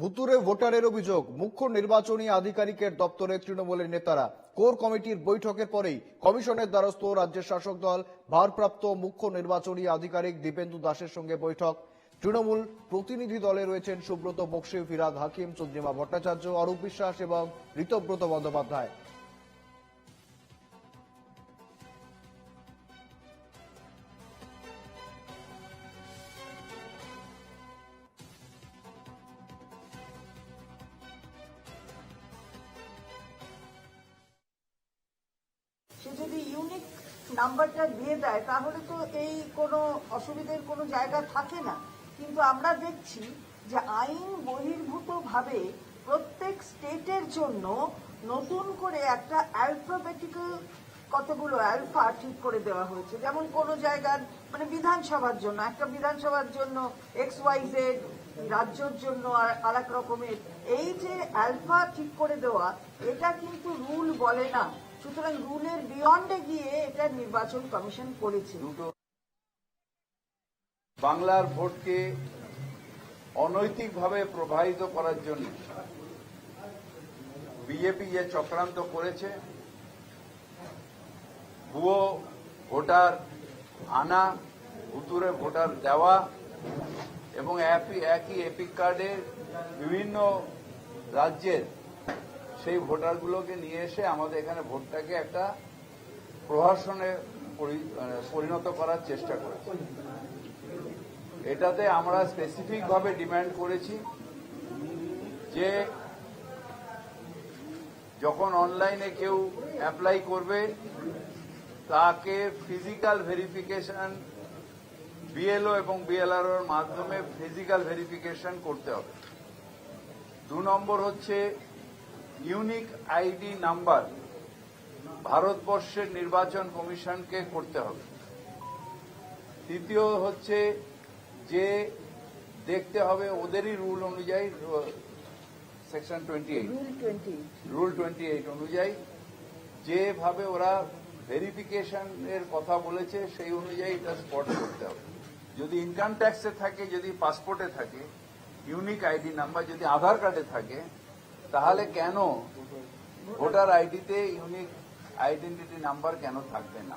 ভুতুরে ভোটারের অভিযোগ, মুখ্য নির্বাচনী আধিকারিকের দপ্তরে তৃণমূলের নেতারা। কোর কমিটির বৈঠকের পরেই কমিশনের দ্বারস্থ রাজ্যের শাসক দল, ভারপ্রাপ্ত মুখ্য নির্বাচনী আধিকারিক দীপেন্দু দাসের সঙ্গে বৈঠক। তৃণমূল প্রতিনিধি দলে রয়েছেন সুব্রত বক্সি, ফিরাদ হাকিম, চন্দ্রিমা ভট্টাচার্য, অরূপ বিশ্বাস এবং ঋতব্রত বন্দ্যোপাধ্যায়। নাম্বারটা দিয়ে দেয়, তাহলে তো এই কোনো অসুবিধের কোনো জায়গা থাকে না। কিন্তু আমরা দেখছি যে আইন বহির্ভূতভাবে প্রত্যেক স্টেটের জন্য নতুন করে একটা অ্যালফাবেটিক্যাল কতগুলো অ্যালফা ঠিক করে দেওয়া হয়েছে। যেমন কোনো জায়গার মানে বিধানসভার জন্য, একটা বিধানসভার জন্য এক্স ওয়াই জেড রাজ্যের জন্য আর- এক রকমের। এই যে অ্যালফা ঠিক করে দেওয়া, এটা কিন্তু রুল বলে না। সুতরাং রুলের বিয়ন্ডে গিয়ে এটা নির্বাচন কমিশন করেছে। বাংলার ভোটকে অনৈতিকভাবে প্রবাহিত করার জন্য বিজেপি যে চক্রান্ত করেছে, ভুয়ো ভোটার আনা ভুতুরে ভোটার দেওয়া এবং একই এপিক কার্ডে বিভিন্ন রাজ্যের সেই ভোটারগুলোকে নিয়ে এসে আমাদের এখানে ভোটটাকে একটা প্রহসনে পরি- মানে পরিণত করার চেষ্টা করেছে। এটাতে আমরা স্পেসিফিক ভাবে ডিমান্ড করেছি যে যখন অনলাইনে কেউ অ্যাপ্লাই করবে, তাকে ফিজিক্যাল ভেরিফিকেশন বিএলও এবং বিএলআরওর মাধ্যমে ফিজিক্যাল ভেরিফিকেশন করতে হবে। দু নম্বর হচ্ছে ইউনিক আইডি নাম্বার ভারতবর্ষের নির্বাচন কমিশনকে করতে হবে। তৃতীয় হচ্ছে যে দেখতে হবে ওদেরই রুল অনুযায়ী section twenty eight. Rule twenty eight. অনুযায়ী যেভাবে ওরা ভেরিফিকেশন এর কথা বলেছে সেই অনুযায়ী এটা স্পট করতে হবে। যদি ইনকাম ট্যাক্সে থাকে যদি পাসপোর্টে থাকে ইউনিক আইডি নাম্বার যদি আধার কার্ডে থাকে তাহলে কেন? ভোটার আইডিতে ইউনিক আইডেন্টিটি নাম্বার কেন থাকবে না?